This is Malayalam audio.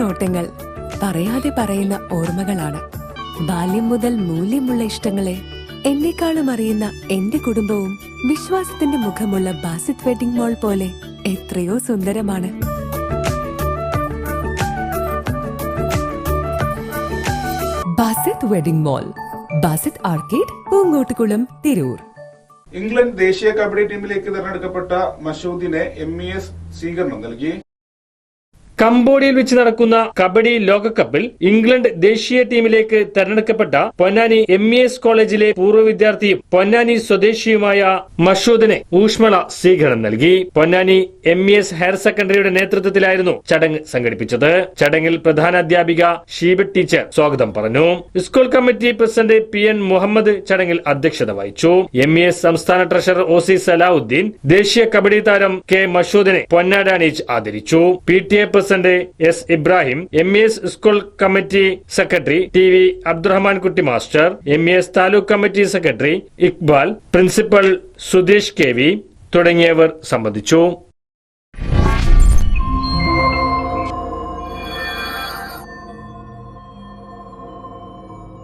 നോട്ടങ്ങൾ പറയാതെ പറയുന്ന ഓർമ്മകളാണ്. ബാല്യം മുതൽ മൂല്യമുള്ള ഇഷ്ടങ്ങളെ എന്നെക്കാളും അറിയുന്ന എന്റെ കുടുംബവും വിശ്വാസത്തിന്റെ മുഖമുള്ള ബാസിത് വെഡിംഗ് മോൾ പോലെ എത്രയോ സുന്ദരമാണ്. Basith wedding mall Basith arcade Poongottukulam Tirur. England ദേശീയ കബഡി ടീമിലേക്ക് തെരഞ്ഞെടുക്കപ്പെട്ട മഷൂദിനെ എം ഇ എസ് സ്വീകരണം നൽകി. കംബോഡിയയിൽ വെച്ച് നടക്കുന്ന കബഡി ലോകകപ്പിൽ ഇംഗ്ലണ്ട് ദേശീയ ടീമിലേക്ക് തെരഞ്ഞെടുക്കപ്പെട്ട പൊന്നാനി എം ഇ എസ് കോളേജിലെ പൂർവ വിദ്യാർത്ഥിയും പൊന്നാനി സ്വദേശിയുമായ മഷൂദിനെ ഊഷ്മള സ്വീകരണം നൽകി. Ponnani M E S higher സെക്കൻഡറിയുടെ നേതൃത്വത്തിലായിരുന്നു ചടങ്ങ് സംഘടിപ്പിച്ചത്. ചടങ്ങിൽ പ്രധാന അധ്യാപിക ഷീബ ടീച്ചർ സ്വാഗതം പറഞ്ഞു. School committee president P N Muhammad ചടങ്ങിൽ അധ്യക്ഷത വഹിച്ചു. എം ഇ എസ് സംസ്ഥാന ട്രഷറർ ഒ സി സലാഹുദ്ദീൻ ദേശീയ കബഡി താരം കെ മഷൂദിനെ പൊന്നാടാനീച്ച് ആദരിച്ചു. P T A president S Ibrahim M S school committee secretary T V Abdurahman Kutty master M S taluk committee secretary Iqbal principal Sudheesh K V തുടങ്ങിയവർ സംബന്ധിച്ചു.